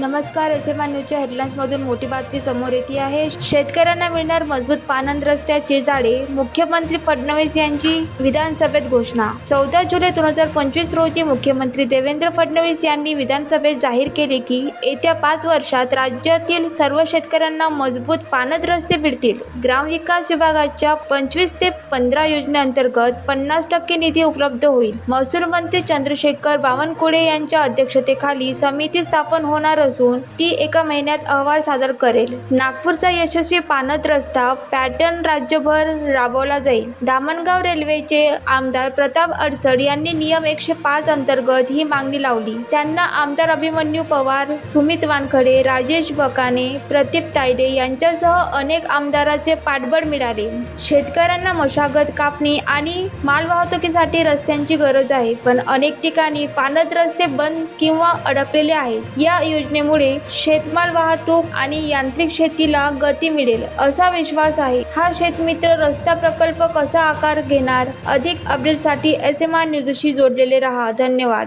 नमस्कार S M I न्यूजच्या हेडलाईन्समधून मोठी बातमी समोर येते आहे. शेतकऱ्यांना मिळणार मजबूत पानंद रस्त्याचे जाळे मुख्यमंत्री फडणवीस यांची विधानसभेत घोषणा. चौदा जुलै दोन हजार पंचवीस रोजी मुख्यमंत्री देवेंद्र फडणवीस यांनी विधानसभेत जाहीर केले की येत्या पाच वर्षात राज्यातील सर्व शेतकऱ्यांना मजबूत पानद रस्ते मिळतील. ग्रामविकास विभागाच्या पंचवीस ते पंधरा योजनेअंतर्गत पन्नास टक्के निधी उपलब्ध होईल. महसूल मंत्री चंद्रशेखर बावनकुळे यांच्या अध्यक्षतेखाली समिती स्थापन होणार असून ती एका महिन्यात अहवाल सादर करेल. नागपूरचा यशस्वी पानत रस्ता पॅटर्न राज्यभर राबवला जाईल. दामणगाव रेल्वेचे आमदार प्रताप अडसड यांनी नियम एकशे पाच अंतर्गत ही मागणी लावली. त्यांना आमदार अभिमन्यू पवार सुमित वानखडे राजेश बकाने प्रदीप तायडे यांच्यासह अनेक आमदाराचे पाठबळ मिळाले. शेतकऱ्यांना मशागत कापणी आणि मालवाहतुकीसाठी रस्त्यांची गरज आहे. पण अनेक ठिकाणी पानत रस्ते बंद किंवा अडकलेले आहेत. या योजने योजनेमुळे शेतमाल वाहतूक आणि यांत्रिक शेतीला गती मिळेल असा विश्वास आहे. हा शेतमित्र रस्ता प्रकल्प कसा आकार घेणार? अधिक अपडेटसाठी एस एम आर न्यूजशी जोडलेले रहा. धन्यवाद.